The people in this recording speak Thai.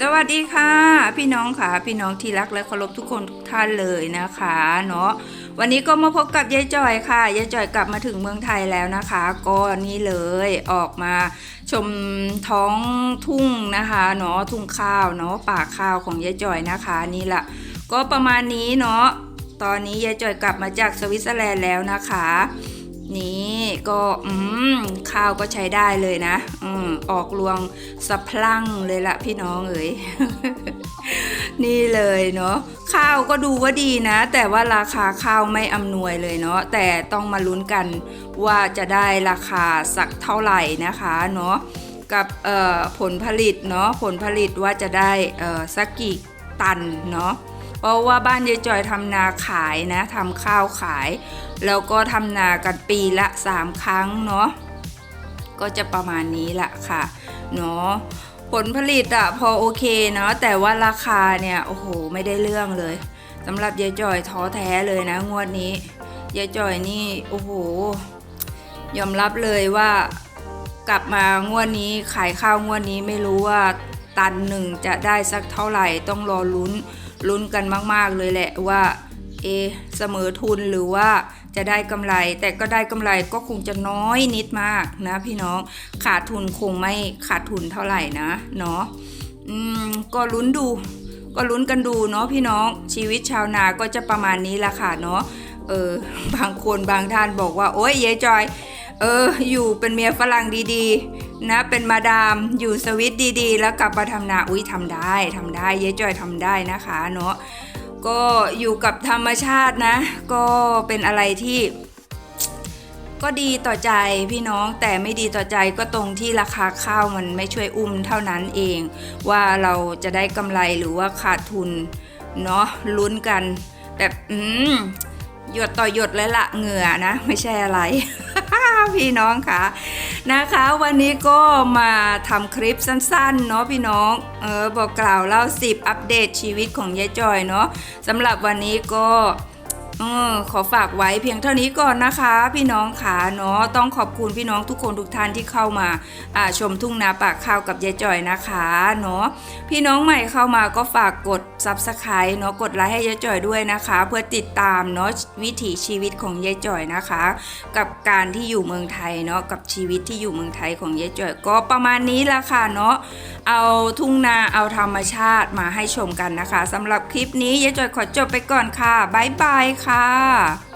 สวัสดีค่ะ พี่น้องค่ะ พี่น้องที่รักและเคารพทุกคนทุกท่านเลยนะคะเนาะวันนี้ก็มาพบกับยายจอยค่ะยายจอยกลับมาถึงเมืองไทยแล้วนะคะ ก็นี่เลยออกมาชมท้องทุ่งนะคะเนาะทุ่งข้าวเนาะป่าข้าวของยายจอยนะคะนี่แหละก็ประมาณนี้เนาะตอนนี้ยายจอยกลับมาจากสวิตเซอร์แลนด์แล้วนะคะ นี่ก็อืมข้าวก็ใช้ได้เลยนะอืมออกรวงสะพลั่งเลยละพี่น้องเอ๋ยนี่เลยเนาะข้าวก็ดูว่าดีนะ แต่ว่าราคาข้าวไม่อำนวยเลยเนาะแต่ต้องมาลุ้นกันว่าจะได้ราคาสักเท่าไหร่นะคะเนาะกับผลผลิตเนาะผลผลิตว่าจะได้สักกี่ตันเนาะ เพราะว่าบ้านยายจอยทำนาขายนะทำข้าวขาย แล้วก็ทำนากันปีละ3ครั้งเนาะก็จะประมาณนี้ละค่ะเนาะผลผลิตอะพอโอเคเนาะแต่ว่าราคาเนี่ยโอ้โหไม่ได้เรื่องเลยสำหรับยายจอยท้อแท้เลยนะงวดนี้ยายจอยนี่โอ้โห ยอมรับเลยว่ากลับมางวดนี้ขายข้าวงวดนี้ไม่รู้ว่าตันหนึ่งจะได้สักเท่าไหร่ต้องรอลุ้น ลุ้นกันมาก ๆ เลยแหละว่าเอเสมอทุนหรือว่าจะได้กำไร แต่ก็ได้กำไรก็คงจะน้อยนิดมากนะพี่น้องขาดทุนคงไม่ขาดทุนเท่าไหร่นะเนาะอืมก็ลุ้นดู ก็ลุ้นกันดูเนาะพี่น้องชีวิตชาวนาก็จะประมาณนี้ละค่ะเนาะเออบางคนบางท่านบอกว่า โอ๊ยเยายจอย เออ อยู่เป็นเมียฝรั่งดีๆ นะ เป็นมาดาม อยู่สวิตดีๆ แล้วกลับมาทำนา อุ้ยทำได้ทำได้ เยายจอยทำได้นะคะเนาะ ก็อยู่กับธรรมชาตินะ ก็เป็นอะไรที่ ก็ดีต่อใจพี่น้อง แต่ไม่ดีต่อใจก็ตรงที่ราคาข้าวมันไม่ช่วยอุ้มเท่านั้นเอง ว่าเราจะได้กำไรหรือว่าขาดทุน เนาะลุ้นกัน แบบ อืมหยดต่อหยดเลยละเหงื่อนะ ไม่ใช่อะไร พี่น้องค่ะนะคะ วันนี้ก็มาทำคลิปสั้นๆเนาะพี่น้องเออบอกกล่าวเล่าสิบอัปเดตชีวิตของยายจอยเนาะสำหรับวันนี้ก็ ออขอฝากไว้เพียงเท่านี้ก่อนนะคะ พี่น้องขาเนาะต้องขอบคุณพี่น้องทุกคนทุกท่านที่เข้ามาาชมทุ่งนาปากข้าวกับยายจ่อยนะคะเนาะพี่น้องใหม่เข้ามาก็ฝากกด subscribe เนาะกดไลค์ให้ยายจ่อยด้วยนะคะ เพื่อติดตามเนาะวิถีชีวิตของยายจ่อยนะคะ กับการที่อยู่เมืองไทยเนาะกับชีวิตที่อยู่เมืองไทยของยายจ่อยก็ประมาณนี้ละค่ะเนาะเอาทุ่งนาเอาธรรมชาติมาให้ชมกันนะคะสำหรับคลิปนี้ยายจ่อยขอจบไปก่อนค่ะบ๊ายบายค่ะค่ะ